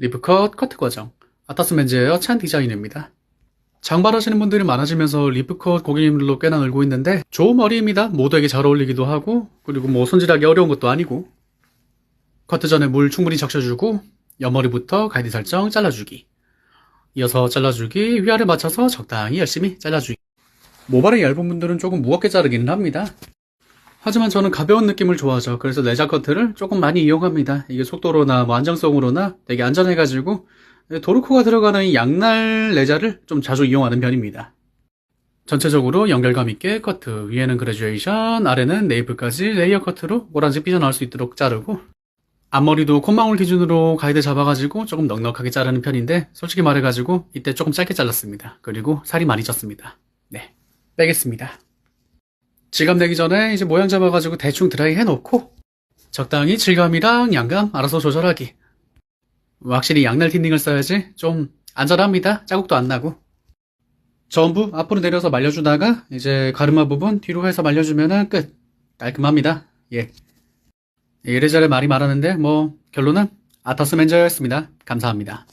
리프컷 커트 과정 아타스맨즈의 찬 디자인입니다. 장발하시는 분들이 많아지면서 리프컷 고객님들도 꽤나 늘고 있는데 좋은 머리입니다. 모두에게 잘 어울리기도 하고 그리고 뭐 손질하기 어려운 것도 아니고 커트 전에 물 충분히 적셔주고 옆머리부터 가이드 설정 잘라주기 이어서 잘라주기 위아래 맞춰서 적당히 열심히 잘라주기 모발이 얇은 분들은 조금 무겁게 자르기는 합니다. 하지만 저는 가벼운 느낌을 좋아하죠. 그래서 레자 커트를 조금 많이 이용합니다. 이게 속도로나 뭐 안정성으로나 되게 안전해가지고 도르코가 들어가는 이 양날 레자를 좀 자주 이용하는 편입니다. 전체적으로 연결감 있게 커트, 위에는 그레듀에이션, 아래는 네이프까지 레이어 커트로 모란색 삐져나올 수 있도록 자르고 앞머리도 콧망울 기준으로 가이드 잡아가지고 조금 넉넉하게 자르는 편인데 솔직히 말해가지고 이때 조금 짧게 잘랐습니다. 그리고 살이 많이 쪘습니다. 네, 빼겠습니다. 질감 내기 전에 이제 모양 잡아가지고 대충 드라이 해놓고 적당히 질감이랑 양감 알아서 조절하기. 확실히 양날 틴닝을 써야지 좀 안전합니다. 자국도 안 나고. 전부 앞으로 내려서 말려주다가 이제 가르마 부분 뒤로 해서 말려주면은 끝. 깔끔합니다. 예. 이래저래 말이 많았는데 뭐 결론은 아타스 맨저였습니다. 감사합니다.